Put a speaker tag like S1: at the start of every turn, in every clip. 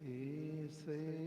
S1: Isso.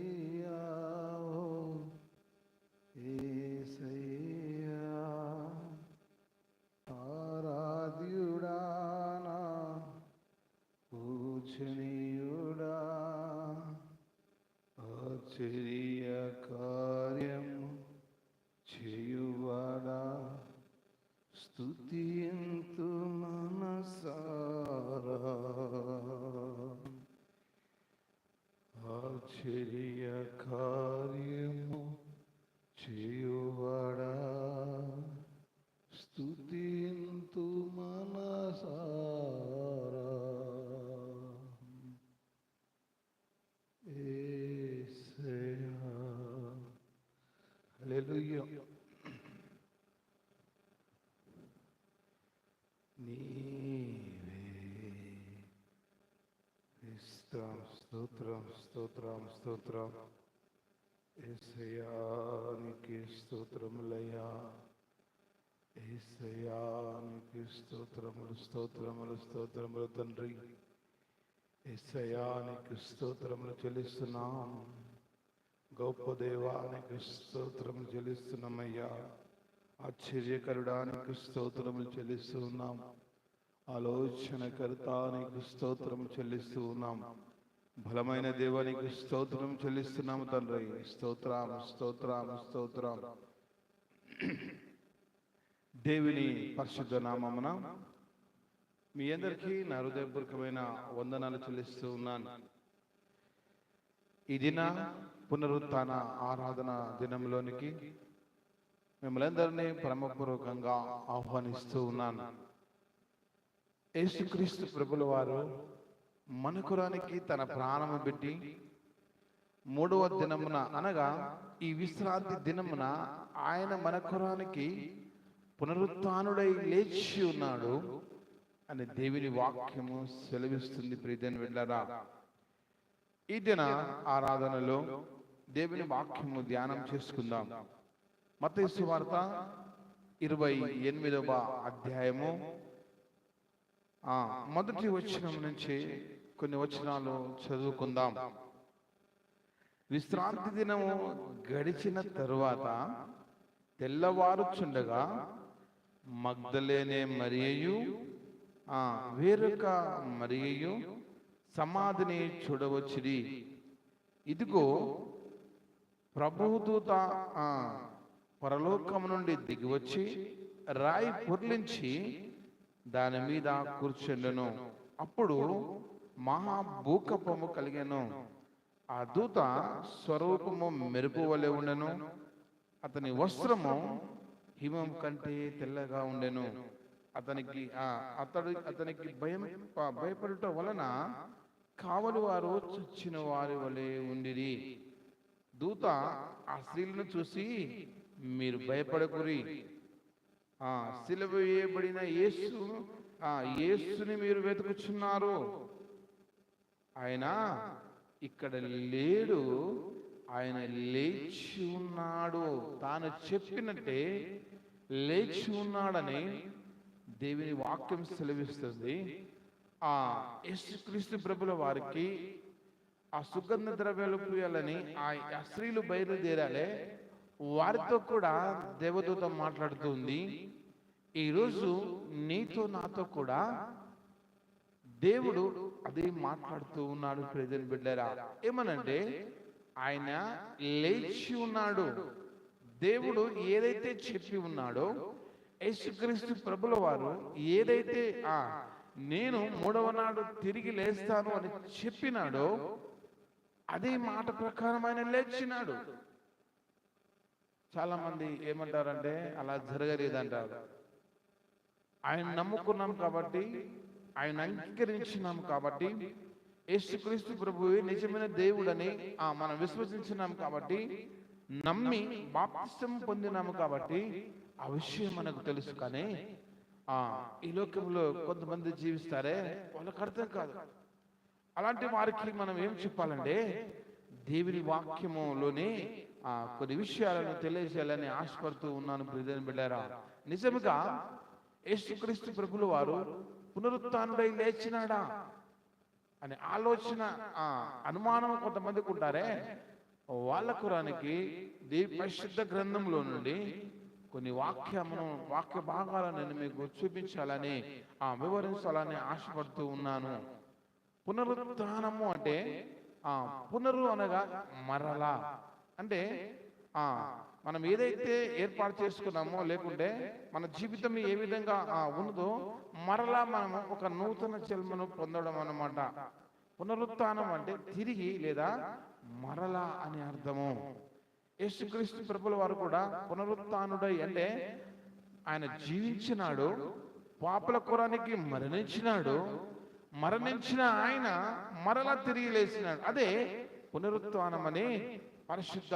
S1: నీవే స్తోత్రం స్తోత్రం స్తోత్రం స్తోత్రం ఏసయానికి స్తోత్రములయ్యా ఏసయానికి స్తోత్రములు స్తోత్రములు స్తోత్రములు తండ్రి ఏసయానికి స్తోత్రములు చెల్లిస్తున్నాం గొప్ప దేవానికి స్తోత్రములు చెల్లిస్తున్నామయ్యా ఆశ్చర్యకరుడానికి స్తోత్రములు చెల్లిస్తూ ఉన్నాం. ఆలోచనకర్తానికి స్తోత్రం చెల్లిస్తూ ఉన్నాం. బలమైన దేవానికి స్తోత్రం చెల్లిస్తున్నాము తండ్రి. స్తోత్రం స్తోత్రం స్తోత్రం. దేవుని పరిశుద్ధ నామమున మీ అందరికీ నా హృదయపూర్వకమైన వందనాలు చెల్లిస్తూ ఉన్నాను. ఈ దిన పునరుత్న ఆరాధన దినంలోనికి మిమ్మల్ని అందరినీ ప్రేమపూర్వకంగా ఆహ్వానిస్తూ ఉన్నాను. యేసుక్రీస్తు ప్రభుల వారు మనకురానికి తన ప్రాణము పెట్టి మూడవ దినమున అనగా ఈ విశ్రాంతి దినమున ఆయన మనకురానికి పునరుత్నుడై లేచి ఉన్నాడు అని దేవుని వాక్యము సెలవిస్తుంది. ప్రీతిని వెళ్ళరా ఈ దిన ఆరాధనలో దేవుని వాక్యము ధ్యానం చేసుకుందాం. మతేసు వార్త ఇరవై ఎనిమిదవ అధ్యాయము. ఆ మొదటి వచనం నుంచి కొన్ని వచనాలు చదువుకుందాం. విశ్రాంతి దినము గడిచిన తరువాత తెల్లవారుచుండగా మగ్ధలేనే మరియు ఆ వేరొక మరియు సమాధిని చూడవచ్చిరి. ఇదిగో ప్రభుదూత పరలోకం నుండి దిగివచ్చి రాయి పొర్లించి దాని మీద కూర్చుండెను. అప్పుడు మహా భూకంపము ఆ దూత స్వరూపము మెరుపు వలె ఉండెను. అతని వస్త్రము హిమం కంటే తెల్లగా ఉండెను. అతనికి అతడు అతనికి భయం భయపడటం వలన కావలి వారు చచ్చిన వారి వలె ఉండిరి. దూత ఆ స్త్రీలను చూసి మీరు భయపడకురి. ఆ సిలువ వేయబడిన యేసు ఆ యేసుని మీరు వెతుకుచున్నారు. ఆయన ఇక్కడ లేడు ఆయన లేచి ఉన్నాడు. తాను చెప్పినట్టే లేచి ఉన్నాడని దేవుని వాక్యం సెలవిస్తుంది. ఆ యేసుక్రీస్తు ప్రభుల వారికి ఆ సుగంధ ద్రవ్యాలు పూయాలని ఆ ఆ స్త్రీలు బయలుదేరాలే. వారితో కూడా దేవదూత మాట్లాడుతుంది ఈరోజు నీతో నాతో కూడా దేవుడు అదే మాట్లాడుతూ ఉన్నాడు ప్రజలు బిడ్డరా ఏమనంటే ఆయన లేచి ఉన్నాడు. దేవుడు ఏదైతే చెప్పి ఉన్నాడో యేసుక్రీస్తు ప్రభుల వారు ఏదైతే ఆ నేను మూడవ నాడు తిరిగి లేస్తాను అని చెప్పినాడో అదే మాట ప్రకారం ఆయన లేచినాడు. చాలా మంది ఏమంటారంటే అలా జరగలేదంటారు ఆయన నమ్ముకున్నాం కాబట్టి ఆయన అంగీకరించినాం కాబట్టి యేసుక్రీస్తు ప్రభువే నిజమైన దేవుడని ఆ మనం విశ్వసించినాం కాబట్టి నమ్మి బాప్తిష్టం పొందినాము కాబట్టి ఆ విషయం మనకు తెలుసు కానీ ఆ ఈ లోకంలో కొంతమంది జీవిస్తారే వాళ్ళకి అర్థం కాదు. అలాంటి వారికి మనం ఏం చెప్పాలంటే దేవుని వాక్యములోనే ఆ కొన్ని విషయాలను తెలియజేయాలని ఆశపడుతూ ఉన్నాను ప్రజలను బిడ్డారా. నిజముగా యేసుక్రీస్తు ప్రభులు వారు పునరుత్డై లేచినాడా అనే ఆలోచన ఆ అనుమానం కొంతమందికి ఉంటారే. వాళ్ళ కురానికి దే పరిశుద్ధ గ్రంథంలో నుండి కొన్ని వాక్యమును వాక్య భాగాలను నేను మీకు చూపించాలని ఆ వివరించాలని ఆశపడుతూ ఉన్నాను. పునరుత్నము అంటే ఆ పునరు అనగా మరలా. అంటే ఆ మనం ఏదైతే ఏర్పాటు చేసుకున్నామో లేకుంటే మన జీవితం ఏ విధంగా ఆ, ఉన్నదో మరలా మనము ఒక నూతన జన్మను పొందడం అన్నమాట. పునరుత్థానం అంటే తిరిగి లేదా మరలా అని అర్థము. యేసుక్రీస్తు ప్రభుల వారు కూడా పునరుత్థానుడై అంటే ఆయన జీవించినాడు పాపల కురానికి మరణించినాడు మరణించిన ఆయన మరలా తిరిగి లేచినాడు. అదే పునరుత్థానం అని పరిశుద్ధ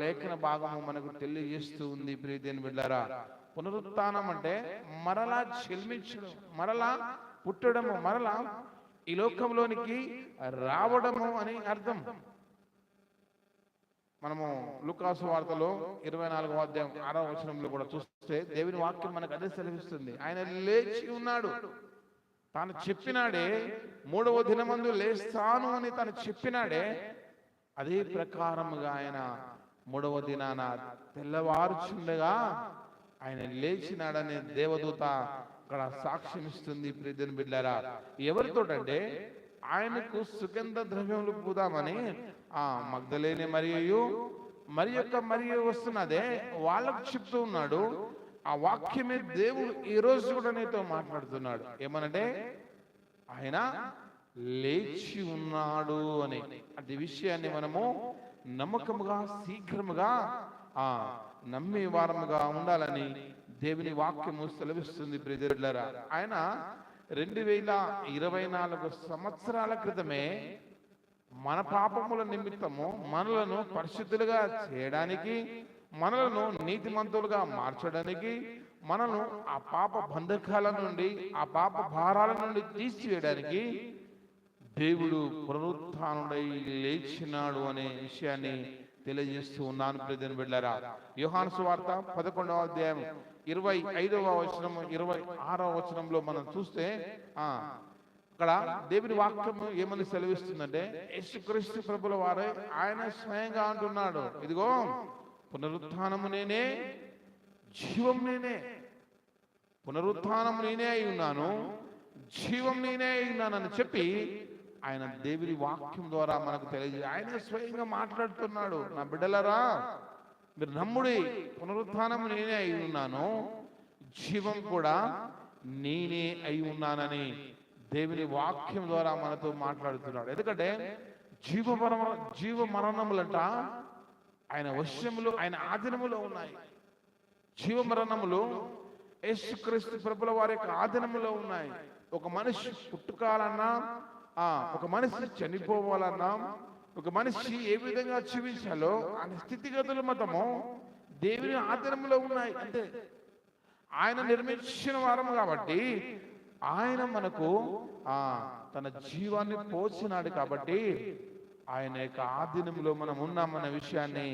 S1: లేఖన భాగము మనకు తెలియజేస్తూ ఉంది ప్రీతిని బిడ్డారా. పునరుత్నం అంటే మరలా జన్మించడం మరలా పుట్టడము మరలా ఈ లోకంలోనికి రావడము అని అర్థం. మనము లుకాసు వార్తలో ఇరవై నాలుగో అధ్యాయం ఆరో వచనంలో కూడా చూస్తే దేవుని వాక్యం మనకు అదే సెలవిస్తుంది. ఆయన లేచి ఉన్నాడు. తాను చెప్పినాడే మూడవ దినమందు లేస్తాను అని తను చెప్పినాడే అదే ప్రకారముగా ఆయన మూడవ దినాన తెల్లవారుచుండగా ఆయన లేచినాడనే దేవదూత అక్కడ సాక్ష్యం ఇస్తుంది ప్రియని బిడ్డారా. ఎవరితోటంటే ఆయనకు సుగంధ ద్రవ్యములు పూదామని ఆ మగ్ధలేని మరియు మరి యొక్క మరియు వస్తున్నదే వాళ్ళకు చెప్తూ ఉన్నాడు. ఆ వాక్యమే దేవుడు ఈ రోజు కూడా నీతో మాట్లాడుతున్నాడు. ఏమనంటే ఆయన లేచి ఉన్నాడు అని. అది విషయాన్ని మనము నమ్మకముగా శీఘ్రముగా ఆ నమ్మే వారముగా ఉండాలని దేవుని వాక్యము సెలవిస్తుంది బ్రదర్లరా. ఆయన రెండు వేల ఇరవై నాలుగు సంవత్సరాల క్రితమే మన పాపముల నిమిత్తము మనలను పరిశుద్ధులుగా చేయడానికి మనలను నీతిమంతులుగా మార్చడానికి మనను ఆ పాప బంధకాల నుండి ఆ పాప భారాల నుండి తీసివేయడానికి దేవుడు పునరుత్డై లేచినాడు అనే విషయాన్ని తెలియజేస్తూ ఉన్నాను ప్రజలు బిడ్డారా యోహాను సువార్త పదకొండవ అధ్యాయం ఇరవై ఐదవ వచనం ఇరవై ఆరవ వచనంలో మనం చూస్తే ఆ అక్కడ దేవుని వాక్యం ఏమని సెలవిస్తుందంటే యేసుక్రీస్తు ప్రభుల వారే ఆయన స్వయంగా అంటున్నాడు. ఇదిగో పునరుత్నము నేనే జీవం నేనే. పునరుత్నం నేనే అయి ఉన్నాను జీవం నేనే అయి ఉన్నానని చెప్పి ఆయన దేవుని వాక్యం ద్వారా మనకు తెలియజే ఆయన స్వయంగా మాట్లాడుతున్నాడు. నా బిడ్డలరా మీరు నమ్ముడి పునరుత్థానం నేనే అయి ఉన్నాను. జీవం కూడా నేనే అయి ఉన్నానని దేవుని వాక్యం ద్వారా మనతో మాట్లాడుతున్నాడు. ఎందుకంటే జీవ మరణ జీవ మరణములంట ఆయన వశ్యములు ఆయన ఆధీనములో ఉన్నాయి. జీవ మరణములు యేసుక్రీస్తు ప్రభుల వారి యొక్క ఆధీనములో ఉన్నాయి. ఒక మనిషి పుట్టుకాలన్నా ఒక మనిషి చనిపోవాలన్నా ఒక మనిషి ఏ విధంగా జీవించాలో ఆయన స్థితిగతుల మతము దేవుని ఆధీనంలో ఉన్నాయి. అంటే ఆయన నిర్మించిన వారం కాబట్టి ఆయన మనకు ఆ తన జీవాన్ని పోసినాడు కాబట్టి ఆయన యొక్క ఆధీనంలో మనం ఉన్నామన్న విషయాన్ని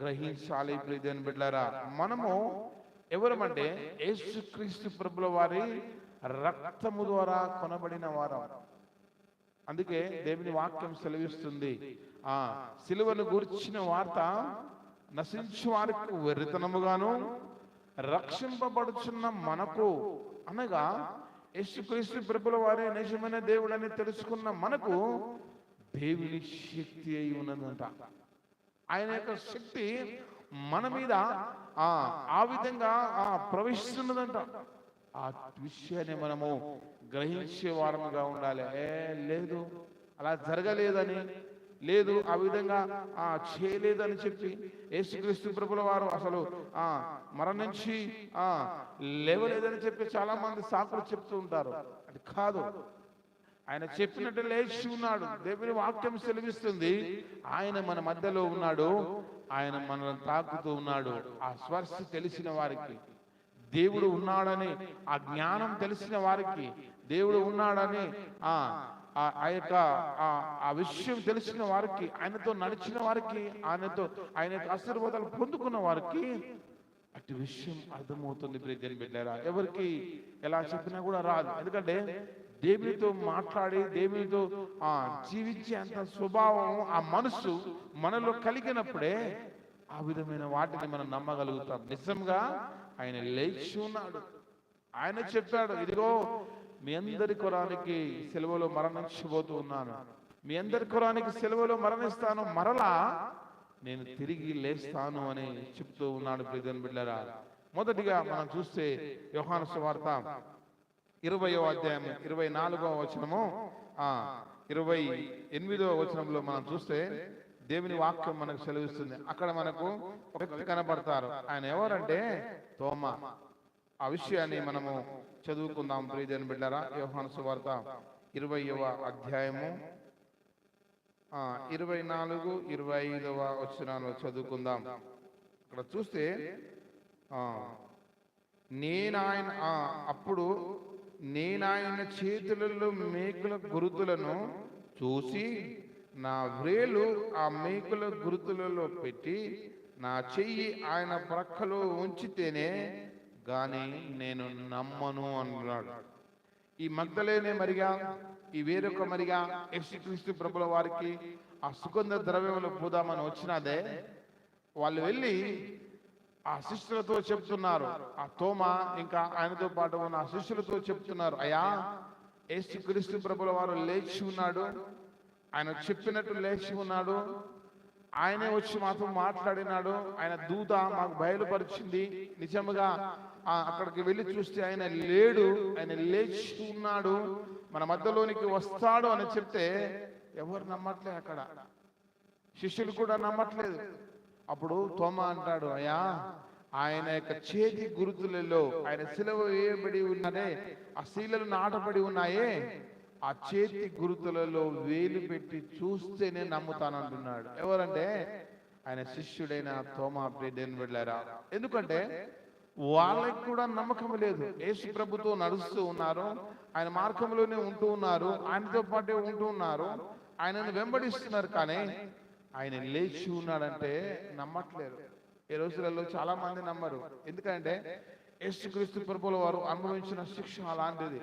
S1: గ్రహించాలి ప్రియని బిడ్డారా మనము ఎవరమంటే యేసుక్రీస్తు ప్రభుల వారి రక్తము ద్వారా కొనబడిన వారం. అందుకే దేవుని వాక్యం సెలవిస్తుంది. ఆ సిలువను గురించిన వార్త నశించు వారికి వెరితనముగాను రక్షింపబడుచున్న మనకు అనగా యేసుక్రీస్తు ప్రభుల వారే నిజమైన దేవుడని తెలుసుకున్న మనకు దేవుని శక్తి అయి ఉన్నదంట. ఆయన యొక్క శక్తి మన మీద ఆ ఆ విధంగా ఆ ప్రవేశిస్తున్నదంట ఆ విషయాన్ని మనము గ్రహించే వారముగా ఉండాలి. ఏ లేదు. అలా జరగలేదని లేదు ఆ విధంగా ఆ చేయలేదని చెప్పి యేసుక్రీస్తు ప్రభుల వారు అసలు ఆ మరణించి ఆ లేవలేదని చెప్పి చాలా మంది సాకులు చెప్తూ ఉంటారు. అది కాదు. ఆయన చెప్పినట్టు లేచి ఉన్నాడు. దేవుని వాక్యం సెలవిస్తుంది. ఆయన మన మధ్యలో ఉన్నాడు. ఆయన మనల్ని తాకుతూ ఉన్నాడు. ఆ స్పర్శ తెలిసిన వారికి దేవుడు ఉన్నాడని ఆ జ్ఞానం తెలిసిన వారికి దేవుడు ఉన్నాడని ఆ ఆ- యొక్క ఆ- ఆ విషయం తెలిసిన వారికి ఆయనతో నడిచిన వారికి ఆయనతో ఆయన యొక్క ఆశీర్వాదాలు పొందుకున్న వారికి అటు విషయం అర్థమవుతుంది ప్రియని బిడ్డారా. ఎవరికి ఎలా చెప్పినా కూడా రాదు. ఎందుకంటే దేవునితో మాట్లాడి దేవునితో ఆ జీవించే అంత స్వభావం ఆ మనసు మనలో కలిగినప్పుడే ఆ విధమైన వాటిని మనం నమ్మగలుగుతాం. నిజంగా ఆయన లేచి ఉన్నాడు. ఆయన చెప్పాడు ఇదిగో మీ అందరి కొరానికి సెలవులో మరణించబోతూ ఉన్నాను. మీ అందరి కొరానికి సెలవులో మరణిస్తాను మరలా నేను తిరిగి లేస్తాను అని చెప్తూ ఉన్నాడు ప్రియన్ బిడ్డరా మొదటిగా మనం చూస్తే యోహాను సువార్త ఇరవయో అధ్యాయం ఇరవై నాలుగో వచనము ఆ ఇరవై ఎనిమిదో వచనంలో మనం చూస్తే దేవుని వాక్యం మనకు సెలవిస్తుంది. అక్కడ మనకు ఒక వ్యక్తి కనబడతారు. ఆయన ఎవరంటే తోమ. ఆ విషయాన్ని మనము చదువుకుందాం ప్రియజన్ బిడ్డరా. యోహాను సువార్త ఇరవయవ అధ్యాయము. ఇరవై నాలుగు ఇరవై ఐదవ వచనాలు చదువుకుందాం. అక్కడ చూస్తే నేనాయన అప్పుడు నేనాయన చేతులలో మేకుల గురుతులను చూసి నా వ్రేలు ఆ మేకుల గురుతులలో పెట్టి నా చెయ్యి ఆయన ప్రక్కలో ఉంచితేనే గాని నేను నమ్మను అన్నాడు. ఈ మగ్ధలేనే మరిగా ఈ వేరొక మరిగా యేసుక్రీస్తు ప్రభుల వారికి ఆ సుగంధ ద్రవ్యములు పూదామని వచ్చినదే? వాళ్ళు వెళ్ళి ఆ శిష్యులతో చెప్తున్నారు. ఆ తోమ ఇంకా ఆయనతో పాటు ఉన్న ఆ శిష్యులతో చెప్తున్నారు. అయ్యా యేసుక్రీస్తు ప్రభుల వారు లేచి ఉన్నాడు. ఆయన చెప్పినట్టు లేచి ఉన్నాడు. ఆయనే వచ్చి మాతో మాట్లాడినాడు. ఆయన దూత మాకు బయలుపరిచింది. నిజముగా అక్కడికి వెళ్ళి చూస్తే ఆయన లేడు. ఆయన లేచి ఉన్నాడు. మన మధ్యలోనికి వస్తాడు అని చెప్తే ఎవరు నమ్మట్లేదు అక్కడ. శిష్యులు కూడా నమ్మట్లేదు. అప్పుడు తోమ అంటాడు అయ్యా ఆయన యొక్క చేతి గురుతులలో ఆయన శిలవ వేయబడి ఉన్నదే ఆ శీలలు నాటబడి ఉన్నాయే. ఆ చేతి గురుతులలో వేలు పెట్టి చూస్తేనే నమ్ముతానంటున్నాడు. ఎవరంటే? ఆయన శిష్యుడైన తోమా ప్రేదేని వెళ్ళారా? ఎందుకంటే వాళ్ళకి కూడా నమ్మకం లేదు. యేసు ప్రభుతో నడుస్తూ ఉన్నారు. ఆయన మార్గంలోనే ఉంటూ ఉన్నారు. ఆయనతో పాటే ఉంటూ ఉన్నారు. ఆయనను వెంబడిస్తున్నారు కానీ ఆయన లేచి ఉన్నాడంటే నమ్మట్లేదు ఈ రోజులలో చాలా మంది నమ్మరు. ఎందుకంటే యేసుక్రీస్తు ప్రభుల వారు అనుభవించిన శిక్ష అలాంటిది.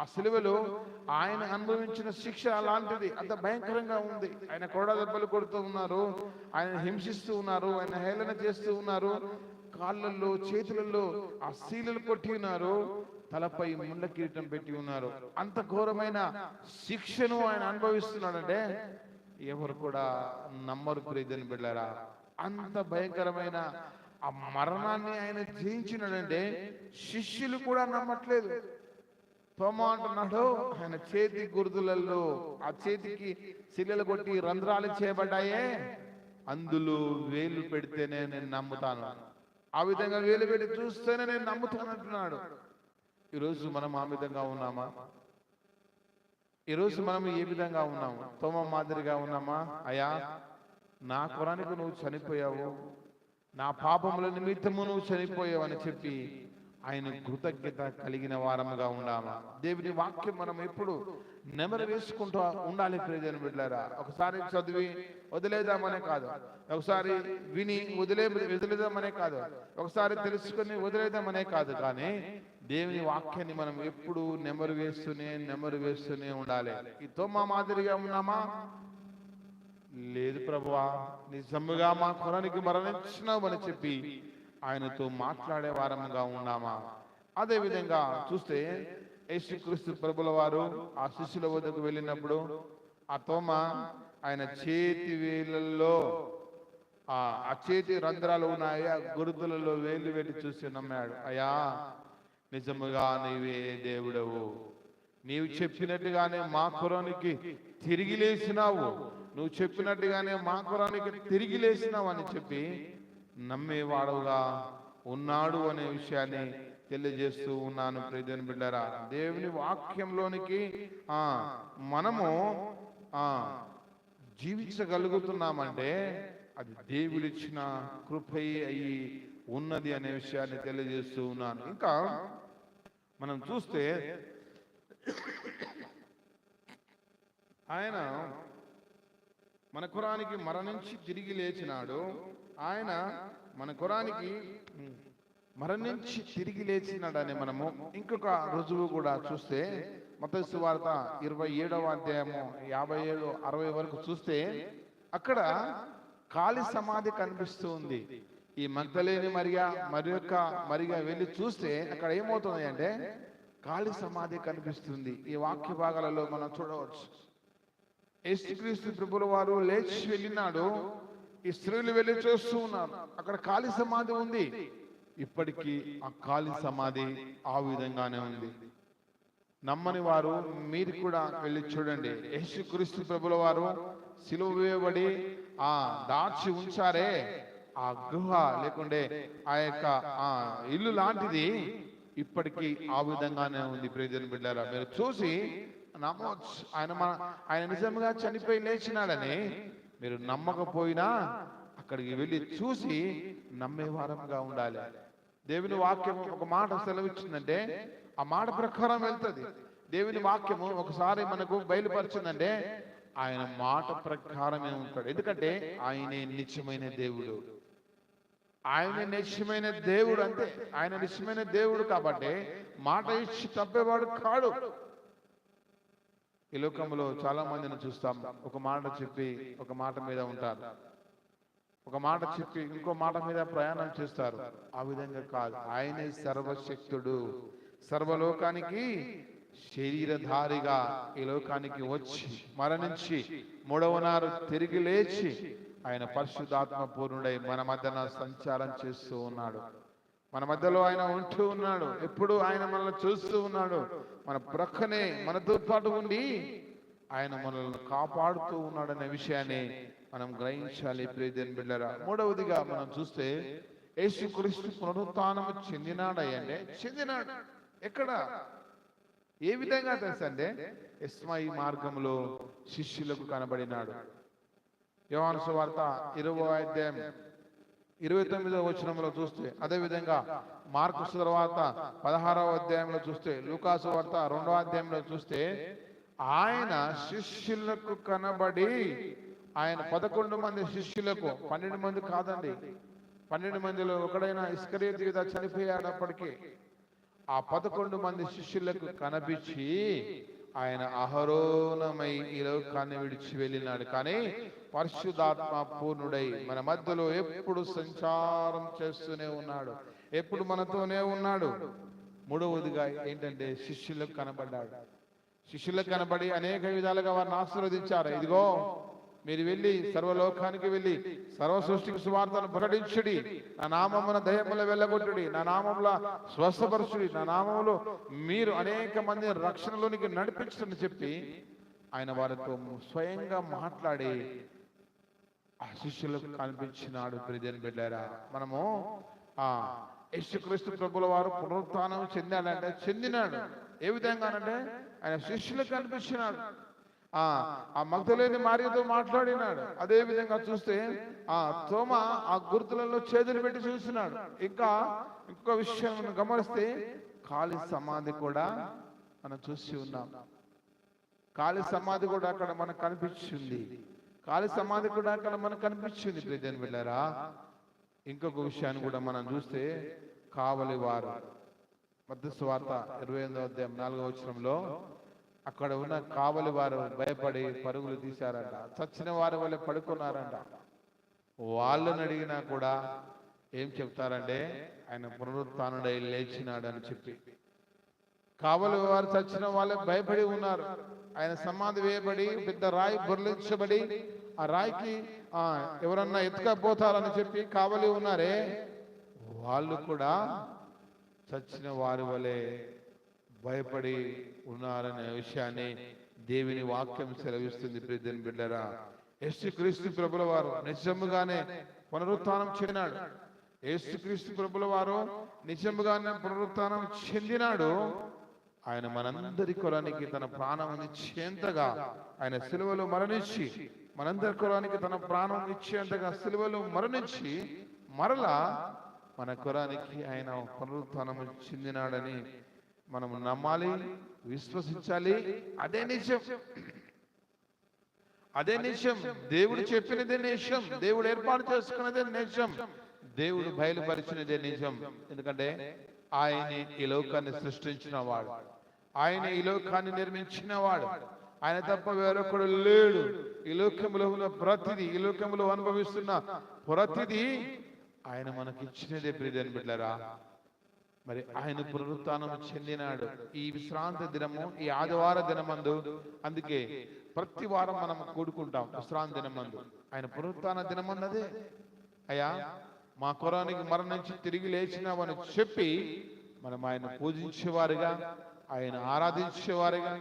S1: ఆ సిలువలో ఆయన అనుభవించిన శిక్ష అలాంటిది. అంత భయంకరంగా ఉంది. ఆయన కొడ దెబ్బలు కొడుతూ ఉన్నారు. ఆయన హింసిస్తూ ఉన్నారు. ఆయన హేళన చేస్తూ ఉన్నారు. కాళ్ళల్లో చేతులలో ఆ శీలలు కొట్టి ఉన్నారు. తలపై ముళ్ళ కిరీటం పెట్టి ఉన్నారు. అంత ఘోరమైన శిక్షను ఆయన అనుభవిస్తున్నాడంటే ఎవరు కూడా నమ్మరు ప్రీతిని బిళ్ళారా అంత భయంకరమైన ఆ మరణాన్ని ఆయన జయించినాడంటే శిష్యులు కూడా నమ్మట్లేదు. తోమ అంటున్నాడు ఆయన చేతి గుర్తులలో ఆ చేతికి శిలలు కొట్టి రంధ్రాలు చేయబడ్డాయే. అందులో వేలు పెడితేనే నేను నమ్ముతాను. ఆ విధంగా వేలు పెట్టి చూస్తేనే నేను నమ్ముతాను అంటున్నాడు. ఈరోజు మనం ఆ విధంగా ఉన్నామా? ఈరోజు మనం ఏ విధంగా ఉన్నాము? తోమ మాదిరిగా ఉన్నామా? అయా నా కురానికి నువ్వు చనిపోయావు. నా పాపముల నిమిత్తము నువ్వు చనిపోయావు అని చెప్పి ఆయన కృతజ్ఞత కలిగిన వారముగా ఉండామా? దేవుని వాక్యం మనం ఎప్పుడు నెమరు వేసుకుంటూ ఉండాలి ప్రజలు బిడ్డారా ఒకసారి చదివి వదిలేదామనే కాదు. ఒకసారి విని వదిలే వదిలేదామనే కాదు. ఒకసారి తెలుసుకుని వదిలేదామనే కాదు. కానీ దేవుని వాక్యాన్ని మనం ఎప్పుడు నెమరు వేస్తూనే నెమరు వేస్తూనే ఉండాలి. ఈ తొమ్మ మాదిరిగా ఉన్నామా? లేదు ప్రభువా. నిజముగా మా కొరానికి మరణించినావు అని చెప్పి ఆయనతో మాట్లాడే వారముగా ఉన్నామా? అదే విధంగా చూస్తే యేసుక్రీస్తు ప్రభుల వారు ఆ శిష్యుల వద్దకు వెళ్ళినప్పుడు ఆ తోమ ఆయన చేతి వేలల్లో ఆ ఆ చేతి రంధ్రాలు ఉన్నాయి ఆ గురుతులలో వేలు పెట్టి చూసి నమ్మాడు. అయ్యా నిజముగా నీవే దేవుడవు. నీవు చెప్పినట్టుగానే మా కురానికి తిరిగి లేచినావు. నువ్వు చెప్పినట్టుగానే మా కురానికి తిరిగి లేచినావు అని చెప్పి నమ్మేవాడుగా ఉన్నాడు అనే విషయాన్ని తెలియజేస్తూ ఉన్నాను ప్రియని బిడ్డరా. దేవుని వాక్యంలోనికి ఆ మనము ఆ జీవించగలుగుతున్నామంటే అది దేవుడిచ్చిన కృపై అయి ఉన్నది అనే విషయాన్ని తెలియజేస్తూ ఉన్నాను. ఇంకా మనం చూస్తే ఆయన మన కురానికి మరణించి తిరిగి లేచినాడు. ఆయన మన కురానికి మరణించి తిరిగి లేచినాడని మనము ఇంకొక రుజువు కూడా చూస్తే మతస్సు వార్త ఇరవై ఏడవ అధ్యాయము యాభై ఏడు అరవై వరకు చూస్తే అక్కడ ఖాళీ సమాధి కనిపిస్తూ ఉంది. ఈ మంతలేని మరియా మరి యొక్క మరిగా వెళ్ళి చూస్తే అక్కడ ఏమవుతుంది అంటే ఖాళీ సమాధి కనిపిస్తుంది. ఈ వాక్య భాగాలలో మనం చూడవచ్చు. యేసుక్రీస్తు ప్రభుల వారు లేచి వెళ్ళినాడు. ఈ స్త్రీలు వెళ్ళి చూస్తూ ఉన్నారు. అక్కడ ఖాళీ సమాధి ఉంది. ఇప్పటికీ ఆ ఖాళీ సమాధి ఆ విధంగానే ఉంది. నమ్మని వారు మీరు కూడా వెళ్ళి చూడండి. యేసుక్రీస్తు ప్రభుల వారు సిలువ వేయబడి ఆ దాచి ఉంచారే. ఆ గుహ లేకుంటే ఆ యొక్క ఆ ఇల్లు లాంటిది ఇప్పటికీ ఆ విధంగానే ఉంది. ప్రియజన బిడ్డారా మీరు చూసి నమ్మవచ్చు ఆయన మన ఆయన నిజంగా చనిపోయి లేచినాడని మీరు నమ్మకపోయినా అక్కడికి వెళ్ళి చూసి నమ్మే వారంగా ఉండాలి. దేవుని వాక్యం ఒక మాట సెలవిచ్చిందంటే ఆ మాట ప్రకారం వెళ్తుంది. దేవుని వాక్యము ఒకసారి మనకు బయలుపరిచిందంటే ఆయన మాట ప్రకారమే ఉంటాడు. ఎందుకంటే ఆయనే నిత్యమైన దేవుడు. ఆయన నిత్యమైన దేవుడు అంతే ఆయన నిత్యమైన దేవుడు కాబట్టి మాట ఇచ్చి తప్పేవాడు కాడు. ఈ లోకంలో చాలా మందిని చూస్తాం. ఒక మాట చెప్పి ఒక మాట మీద ఉంటారు. ఒక మాట చెప్పి ఇంకో మాట మీద ప్రయాణం చేస్తారు. ఆ విధంగా కాదు. ఆయనే సర్వశక్తుడు. సర్వలోకానికి శరీరధారిగా ఈ లోకానికి వచ్చి మరణించి మూడవ నారు తిరిగి లేచి ఆయన పరిశుద్ధాత్మ పూర్ణుడై మన మధ్యన సంచారం చేస్తూ ఉన్నాడు. మన మధ్యలో ఆయన ఉంటూ ఉన్నాడు. ఎప్పుడు ఆయన మనల్ని చూస్తూ ఉన్నాడు. మన ప్రక్కనే మనతో పాటు ఉండి ఆయన మనల్ని కాపాడుతూ ఉన్నాడనే విషయాన్ని మనం గ్రహించాలి ప్రియదేని బిడ్డరా. మూడవదిగా మనం చూస్తే యేసుక్రీస్తు పునరుత్నము చెందినాడయ్యండి. చెందినాడు. ఎక్కడ? ఏ విధంగా తెలుసంటే ఇస్మాయి మార్గంలో శిష్యులకు కనబడినాడు. యోహాను వార్త ఇరవై అధ్యాయం ఇరవై తొమ్మిదవ వచనంలో చూస్తే అదే విధంగా మార్కు తర్వాత పదహారవ అధ్యాయంలో చూస్తే లూకాసు వార్త రెండవ అధ్యాయంలో చూస్తే ఆయన శిష్యులకు కనబడి ఆయన పదకొండు మంది శిష్యులకు పన్నెండు మంది కాదండి పన్నెండు మందిలో ఒకడైనా ఇస్కరీ మీద చనిపోయాడప్పటికీ ఆ పదకొండు మంది శిష్యులకు కనిపించి ఆయన అహరోనమై ఈ లోకాన్ని విడిచి వెళ్ళినాడు. కానీ పరిశుద్ధాత్మ పూర్ణుడై మన మధ్యలో ఎప్పుడు సంచారం చేస్తూనే ఉన్నాడు. ఎప్పుడు మనతోనే ఉన్నాడు. మూడవదిగా ఏంటంటే శిష్యులకు కనబడ్డాడు. శిష్యులకు కనబడి అనేక విధాలుగా వారిని ఆశీర్వదించారు. ఇదిగో మీరు వెళ్ళి సర్వలోకానికి వెళ్ళి సర్వ సృష్టికి సువార్తను ప్రకటించుడి. నా నామమున దయముల వెళ్ళగొట్టుడి. నా నామంలో స్వస్థపరచుడి. నా నామంలో మీరు అనేక మంది రక్షణలోనికి నడిపించని చెప్పి ఆయన వారితో స్వయంగా మాట్లాడి ఆ శిష్యులకు కనిపించినాడు ప్రియని బిడ్డారా. మనము ఆ యేసుక్రీస్తు ప్రభుల వారు పునరుత్నం చెందాడంటే చెందినాడు. ఏ విధంగా అంటే ఆయన శిష్యులకు కనిపించినాడు. ఆ ఆ మగ్ధులేని మార్యతో మాట్లాడినాడు. అదే విధంగా చూస్తే ఆ తోమ ఆ గుర్తులలో చేతులు పెట్టి చూసినాడు. ఇంకా ఇంకొక విషయం గమనిస్తే ఖాళీ సమాధి కూడా మనం చూసి ఉన్నాం. ఖాళీ సమాధి కూడా అక్కడ మనకు కనిపించింది. ఖాళీ సమాధి కూడా అక్కడ మనకు కనిపించింది ప్రియజన్ వెళ్ళారా ఇంకొక విషయాన్ని కూడా మనం చూస్తే కావలి వారు మధ్య స్వార్థ ఇరవై ఎనిమిదో అధ్యాయం నాలుగో వచనంలో అక్కడ ఉన్న కావలి వారు భయపడి పరుగులు తీశారంట. చచ్చిన వారి వల్ల పడుకున్నారంట. వాళ్ళని అడిగినా కూడా ఏం చెప్తారంటే ఆయన పునరుత్డై లేచినాడు అని చెప్పి. కావలి వారు చచ్చిన వాళ్ళే భయపడి ఉన్నారు. ఆయన సమాధి వేయబడి పెద్ద రాయి బొర్లించబడి ఆ రాయికి ఆ ఎవరన్నా ఎత్తుకపోతారని చెప్పి కావలి ఉన్నారే. వాళ్ళు కూడా చచ్చిన వారి వలె భయపడి ఉన్నారనే విషయాన్ని దేవుని వాక్యం సెలవిస్తుంది ప్రియని బిడ్డరా. యేసుక్రీస్తు ప్రభుల వారు నిజముగానే పునరుత్నం చెందినాడు. యేసుక్రీస్తు ప్రభుల వారు నిజముగానే పునరుత్నం చెందినాడు. ఆయన మనందరి కొరానికి తన ప్రాణం ఇచ్చేంతగా ఆయన సిలువలో మరణించి మనందరి కొరానికి తన ప్రాణం ఇచ్చేంతగా సిలువలో మరణించి మరలా మన కొరానికి ఆయన పునరుత్నం చెందినాడని మనం నమ్మాలి విశ్వసించాలి. అదే నిజం. అదే నిజం. దేవుడు చెప్పినదే నిజం. దేవుడు ఏర్పాటు చేసుకున్నదే నిజం. దేవుడు బయలుపరిచినదే నిజం. ఎందుకంటే ఆయన ఈ లోకాన్ని సృష్టించిన వాడు. ఆయన ఈ లోకాన్ని నిర్మించినవాడు ఆయన తప్ప వేరొకడు లేడు. ఈ లోకంలో ఉన్న ప్రతిదీ ఈ లోకంలో అనుభవిస్తున్న ప్రతిదీ ఆయన మనకిచ్చినదే ప్రియదని బిడ్డరా మరి ఆయన పునరుత్థానం చెందినాడు. ఈ విశ్రాంతి దినము ఈ ఆదివార దినమందు అందుకే ప్రతి వారం మనం కూడుకుంటాం విశ్రాంతి దినమందు. ఆయన పునరుత్థాన దినమన్నదే. అయ్యా మా కురానికి మరణించి తిరిగి లేచినామని చెప్పి మనం ఆయన పూజించేవారుగా ఆయన ఆరాధించేవారుగా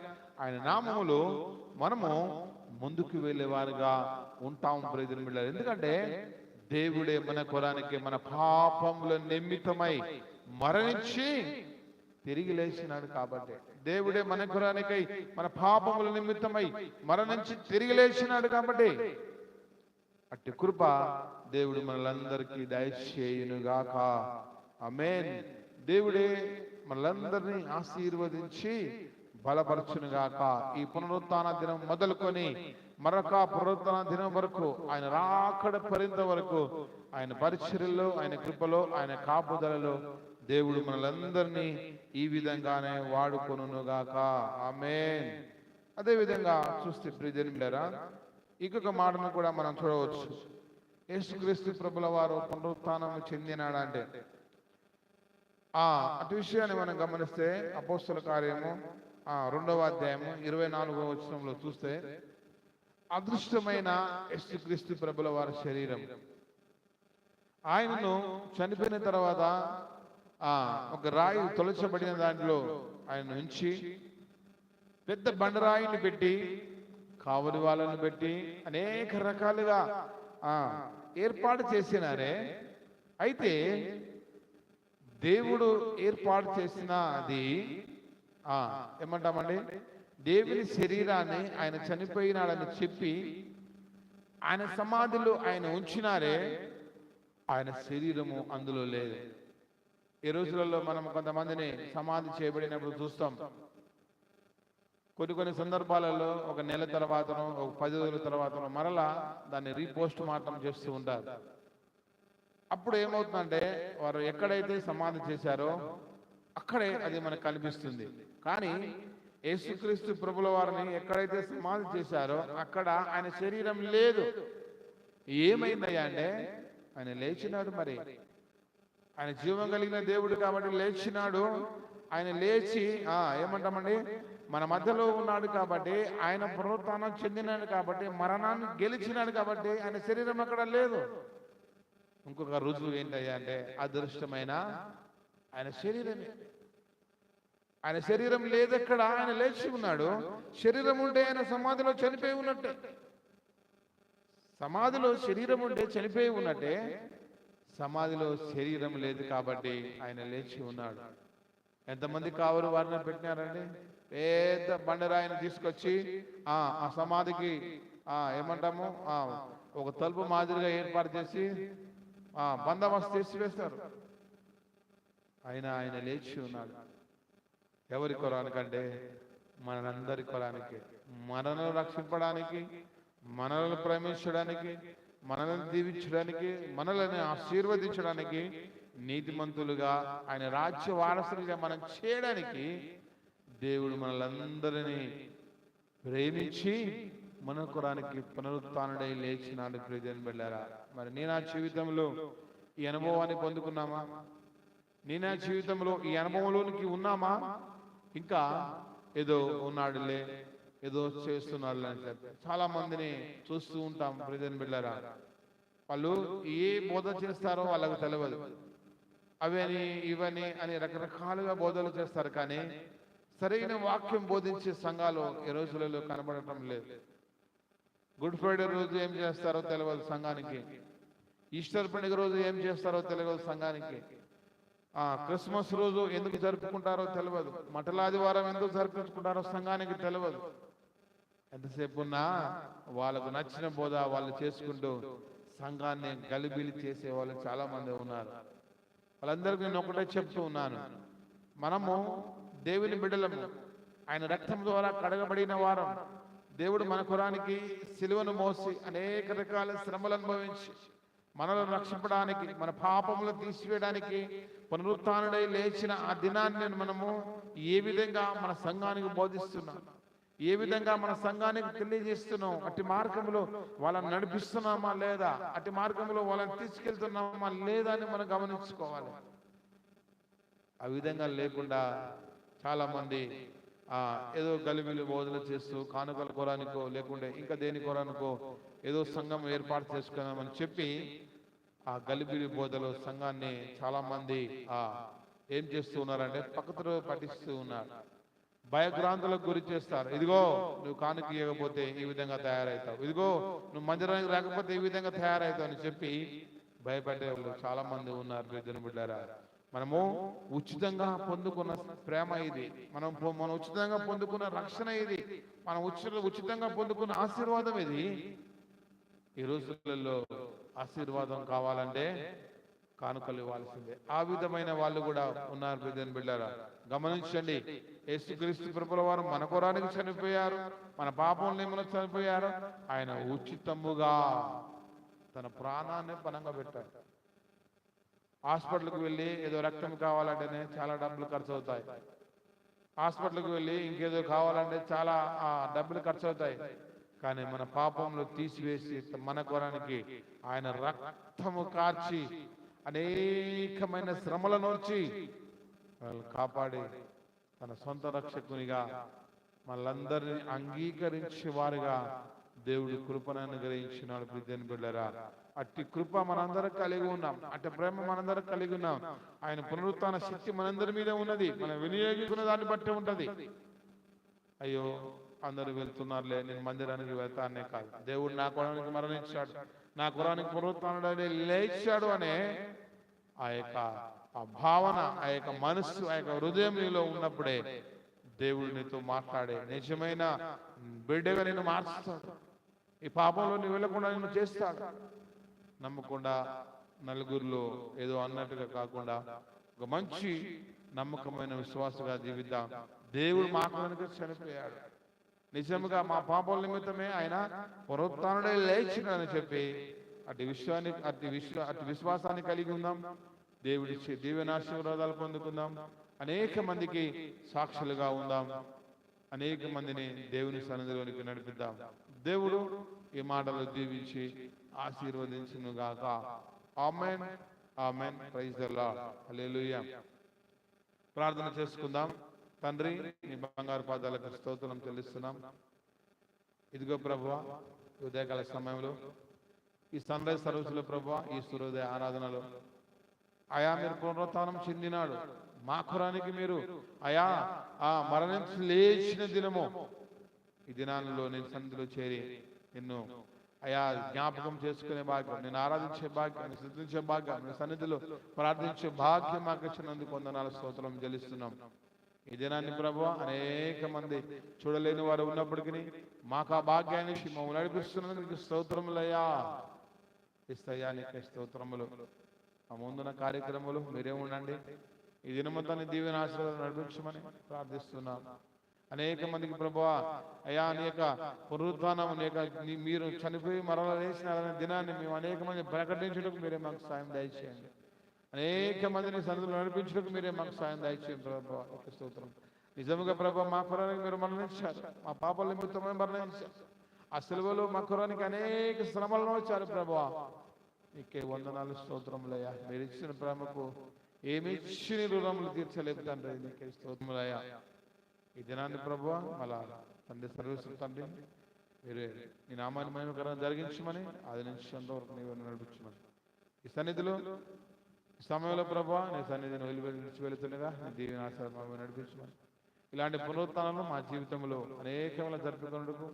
S1: ఆయన నామములో మనము ముందుకు వెళ్ళేవారుగా ఉంటాం బిడ్డలారా. ఎందుకంటే దేవుడే మన కురానికి మన పాపముల నిమిత్తమై మరణించి తిరిగి లేచినాడు కాబట్టి. దేవుడే మన కురానికై మన పాపముల నిమిత్తమై మరణించి తిరిగి లేచినాడు కాబట్టి. అట్టి కృప దేవుడు మనలందరికీ దయచేయునుగాక. అమేన్ దేవుడే మనలందరినీ ఆశీర్వదించి బలపరచునుగాక. ఈ పునరుత్థాన దినం మొదలుకొని మరొక పునరుత్న దినం వరకు ఆయన రాకడ పరింత వరకు ఆయన పరిచర్యలో ఆయన కృపలో ఆయన కాపుదలలో దేవుడు మనలందరినీ ఈ విధంగానే వాడుకొనుగాక ఆమేన్. అదే విధంగా చూస్తే ప్రియజన్మిలరా ఇంకొక మాటను కూడా మనం చూడవచ్చు. యేసుక్రీస్తు ప్రభుల వారు పునరుత్థానం చెందినాడంటే ఆ అటు విషయాన్ని మనం గమనిస్తే అపోస్తుల కార్యము ఆ రెండవ అధ్యాయము ఇరవై నాలుగవ వచనంలో చూస్తే అదృష్టమైన యేసుక్రీస్తు ప్రభుల వారి శరీరం. ఆయనను చనిపోయిన తర్వాత ఒక రాయి తొలచబడిన దాంట్లో ఆయన ఉంచి పెద్ద బండరాయిని పెట్టి కావలి వాళ్ళని పెట్టి అనేక రకాలుగా ఆ ఏర్పాటు చేసినారే. అయితే దేవుడు ఏర్పాటు చేసిన అది ఆ ఏమంటామండి? దేవుని శరీరాన్ని ఆయన చనిపోయినాడని చెప్పి ఆయన సమాధిలో ఆయన ఉంచినారే ఆయన శరీరము అందులో లేదు. ఈ రోజులలో మనం కొంతమందిని సమాధి చేయబడినప్పుడు చూస్తాం. కొన్ని కొన్ని సందర్భాలలో ఒక నెల తర్వాతనో ఒక పది రోజుల తర్వాతనో మరలా దాన్ని రీపోస్ట్ మార్టం చేస్తూ ఉంటారు. అప్పుడు ఏమవుతుందంటే వారు ఎక్కడైతే సమాధి చేశారో అక్కడే అది మనకు కనిపిస్తుంది. కానీ యేసుక్రీస్తు ప్రభుల వారిని ఎక్కడైతే సమాధి చేశారో అక్కడ ఆయన శరీరం లేదు. ఏమైందయ్యా అంటే ఆయన లేచినాడు మరి. ఆయన జీవం కలిగిన దేవుడు కాబట్టి లేచినాడు. ఆయన లేచి ఆ ఏమంటామండి? మన మధ్యలో ఉన్నాడు కాబట్టి ఆయన పునరుత్నం చెందినాడు కాబట్టి మరణాన్ని గెలిచినాడు కాబట్టి ఆయన శరీరం అక్కడ లేదు. ఇంకొక రుజువు ఏంటయ్యా అంటే అదృష్టమైన ఆయన శరీరమే. ఆయన శరీరం లేదెక్కడ ఆయన లేచి ఉన్నాడు. శరీరం ఉంటే ఆయన సమాధిలో చనిపోయి ఉన్నట్టే. సమాధిలో శరీరం ఉంటే చనిపోయి ఉన్నట్టే. సమాధిలో శరీరం లేదు కాబట్టి ఆయన లేచి ఉన్నాడు. ఎంతమంది కావరు వారిని పెట్టినారండి? పెద్ద బండరాయిని తీసుకొచ్చి ఆ ఆ సమాధికి ఆ ఏమంటాము? ఆ ఒక తలుపు మాదిరిగా ఏర్పాటు చేసి ఆ బందోబస్తు చేసి వేస్తారు ఆయన ఆయన లేచి ఉన్నాడు. ఎవరి కొరానికంటే? మనందరి కొరానికి మనల్ని రక్షింపడానికి మనల్ని ప్రేమించడానికి మనల్ని దీవించడానికి మనల్ని ఆశీర్వదించడానికి నీతిమంతులుగా ఆయన రాజ్య వారసులుగా మనం చేయడానికి దేవుడు మనలందరినీ ప్రేమించి మన కురానికి పునరుత్డై లేచినాడు ప్రియజన్ వెళ్ళారా మరి నేను ఆ జీవితంలో ఈ అనుభవాన్ని పొందుకున్నామా? నేను ఆ జీవితంలో ఈ అనుభవంలోనికి ఉన్నామా? ఇంకా ఏదో ఉన్నాడులే. ఏదో చేస్తున్నారు అని చెప్పి చాలా మందిని చూస్తూ ఉంటాం ప్రియజన్ బిళ్ళరా వాళ్ళు ఏ బోధ చేస్తారో వాళ్ళకు తెలియదు అవని ఇవని అని రకరకాలుగా బోధలు చేస్తారు కానీ సరైన వాక్యం బోధించే సంఘాలు ఈ రోజులలో కనబడటం లేదు. గుడ్ ఫ్రైడే రోజు ఏం చేస్తారో తెలియదు సంఘానికి. ఈస్టర్ పండుగ రోజు ఏం చేస్తారో తెలియదు సంఘానికి. ఆ క్రిస్మస్ రోజు ఎందుకు జరుపుకుంటారో తెలియదు మటలాదివారం ఎందుకు జరుపుకుంటారో సంఘానికి తెలియదు ఎంతసేపు ఉన్నా వాళ్ళకు నచ్చిన బోధ వాళ్ళు చేసుకుంటూ సంఘాన్ని గలిబిలి చేసే వాళ్ళు చాలా మంది ఉన్నారు. వాళ్ళందరికీ నేను ఒకటే చెప్తూ ఉన్నాను. మనము దేవుని బిడ్డలము. ఆయన రక్తం ద్వారా కడగబడిన వారం. దేవుడు మన కురానికి సిలువను మోసి అనేక రకాల శ్రమలు అనుభవించి మనలను రక్షించడానికి మన పాపములు తీసివేయడానికి పునరుత్డై లేచిన ఆ దినాన్ని మనము ఏ విధంగా మన సంఘానికి బోధిస్తున్నాం? ఏ విధంగా మన సంఘానికి తెలియజేస్తున్నాం అట్టి మార్గంలో వాళ్ళని నడిపిస్తున్నామా లేదా? అట్టి మార్గంలో వాళ్ళని తీసుకెళ్తున్నామా లేదా అని మనం గమనించుకోవాలి. ఆ విధంగా లేకుండా చాలా మంది ఆ ఏదో గలిబిలి బోధనలు చేస్తూ కానుకల కొరానికో లేకుంటే ఇంకా దేని కొరానికో ఏదో సంఘం ఏర్పాటు చేసుకున్నామని చెప్పి ఆ గలిబిలి బోధలో సంఘాన్ని చాలా మంది ఆ ఏం చేస్తూ ఉన్నారంటే పక్కతో పఠిస్తూ ఉన్నారు. భయగ్రాంతులకు గురి చేస్తారు. ఇదిగో నువ్వు కానుక ఇవ్వకపోతే ఈ విధంగా తయారవుతావు ఇదిగో నువ్వు మందిరానికి రాకపోతే ఈ విధంగా తయారవుతావు అని చెప్పి భయపడే వాళ్ళు చాలా మంది ఉన్నారు బిడ్డను బిడ్డారా మనము ఉచితంగా పొందుకున్న ప్రేమ ఇది. మనం మనం ఉచితంగా పొందుకున్న రక్షణ ఇది. మనం ఉచిత ఉచితంగా పొందుకున్న ఆశీర్వాదం ఇది. ఈ రోజులలో ఆశీర్వాదం కావాలంటే కానుకలు ఇవ్వాల్సిందే. ఆ విధమైన వాళ్ళు కూడా ఉన్నారు బిడ్డను బిడ్డారా గమనించండి యేసుక్రీస్తు ప్రభుల వారు మన కొరానికి చనిపోయారు మన పాపం నిమ్మలు చనిపోయారు. ఆయన ఉచితముగా తన ప్రాణాన్ని పనంగా పెట్టారు. హాస్పిటల్కి వెళ్ళి ఏదో రక్తం కావాలంటేనే చాలా డబ్బులు ఖర్చు అవుతాయి హాస్పిటల్కి వెళ్ళి ఇంకేదో కావాలంటే చాలా ఆ, డబ్బులు ఖర్చు అవుతాయి కానీ మన పాపంలో తీసివేసి మన కొరానికి ఆయన రక్తము కార్చి అనేకమైన శ్రమల నుంచి వాళ్ళు కాపాడి తన సొంత రక్షకునిగా మనందరినీ అంగీకరించే వారుగా దేవుడి కృపను అనుగ్రహించినాడు బిడ్డని బిడ్డరా. అట్టి కృప మనందరం కలిగి ఉన్నాం. అట్టి ప్రేమ మనందరం కలిగి ఉన్నాం. ఆయన పునరుత్న శక్తి మనందరి మీద ఉన్నది. మనం వినియోగించుకున్న దాన్ని బట్టి ఉంటది. అయ్యో అందరూ వెళ్తున్నారులే నేను మందిరానికి వెళ్తానే కాదు. దేవుడు నా కులానికి మరణించాడు. నా కులానికి పునరుత్థానుడని లేచాడు అనే ఆ యొక్క ఆ భావన ఆ యొక్క మనస్సు ఆ యొక్క హృదయం నీలో ఉన్నప్పుడే దేవుడు నీతో మాట్లాడే నిజమైన బిడ్డగా నేను మార్చుతాడు. ఈ పాపంలో నువ్వు వెళ్ళకుండా నేను చేస్తాడు. నమ్మకుండా నలుగురిలో ఏదో అన్నట్టుగా కాకుండా ఒక మంచి నమ్మకమైన విశ్వాసగా జీవిద్దాం. దేవుడు మాట్లాడడానికి చనిపోయాడు. నిజముగా మా పాపం నిమిత్తమే ఆయన పునరుత్నుడే లేచినని చెప్పి అటు విశ్వాన్ని అటు విశ్వ అటు విశ్వాసాన్ని కలిగి ఉందాం. దేవుడి దీవెనాశీర్వాదాలు పొందుకుందాం. అనేక మందికి సాక్షులుగా ఉందాం. అనేక మందిని దేవుని సన్నిధిలోనికి నడిపిద్దాం. దేవుడు ఈ మాటలు దీవించి ఆశీర్వదించును గాక. ఆమెన్. ఆమెన్. ప్రైజ్ అల్లా ప్రార్థన చేసుకుందాం. తండ్రి నీ బంగారు పాదాలకు స్తోత్రం చెల్లిస్తున్నాం. ఇదిగో ప్రభు ఉదయకాల సమయంలో ఈ సన్ రైజ్ సర్వీసులో ప్రభు ఈ సూర్యోదయ ఆరాధనలో. అయా మీరు పునరుత్నం చెందినాడు. మా కురానికి మీరు అయా ఆ మరణించి లేచిన దినము. ఈ దినాలలో నేను సన్నిధిలో చేరి నిన్ను అయా జ్ఞాపకం చేసుకునే భాగ్యం నేను ఆరాధించే భాగ్యం నేను స్థుతించే భాగ్యం నీ సన్నిధిలో ప్రార్థించే భాగ్యం మాకు ఇచ్చినందుకు వందనాలు స్తోత్రం చెల్లిస్తున్నాం. ఈ దినాన్ని ప్రభు అనేక మంది చూడలేని వారు ఉన్నప్పటికీ మాకు ఆ భాగ్యాన్ని ఇచ్చి మమ్మల్ని నడిపిస్తున్నందుకు స్తోత్రములయ్యా ఇస్తయ్యా నీకు స్తోత్రములు. ఆ ముందున్న కార్యక్రమాలు మీరే ఉండండి. ఈ దినమంతాన్ని దీవెన ఆశీర్వాదం నడిపించమని ప్రార్థిస్తున్నాం. అనేక మందికి ప్రభా అయా నీ యొక్క పునరుత్థానం నీ యొక్క మీరు చనిపోయి మరల వేసిన దినాన్ని మేము అనేక మంది ప్రకటించడానికి మీరే మాకు సాయం దయచేయండి. అనేక మందిని సన్నిధిలో నడిపించడానికి మీరే మాకు సాయం దయచేయండి ప్రభా. యొక్క స్తోత్రం. నిజముగా ప్రభా మా కురానికి మీరు మరణించారు. మా పాపల నిమిత్తమే మరణించారు. ఆ సెలవులో మా కురానికి అనేక శ్రమలను వచ్చారు ప్రభా. నీకే వందనాలు స్తోత్రములయ్యా. మీరు ఇచ్చిన ప్రేమకు ఏమి ఇచ్చిన రుణములు తీర్చలేదు తండ్రి. నీకే స్తోత్రములయ్యా. ఈ దినాన్ని ప్రభు మళ్ళా తండ్రి సర్వీస్ తండ్రి మీరు నీ నామాన్ని మహిమకరం జరిగించమని అది నుంచి అంతవరకు నీవు నడిపించమని. ఈ సన్నిధిలో సమయంలో ప్రభా నీ సన్నిధిని వెళ్ళి విడిచి వెళుతుండగా నీ దీవెన ఆశ్రమం నడిపించమని. ఇలాంటి పునరుత్నాలను మా జీవితంలో అనేకమైన జరుపుకున్నకు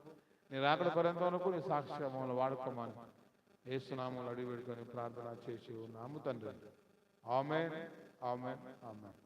S1: నీ రాకడ పర్యంతకు నీ సాక్ష్య మమ్మల్ని వాడుకోమని. ఏసునామలు అడిగి పెట్టుకొని ప్రార్థన చేసి నాము తండ్రి. ఆమె ఆమె ఆమె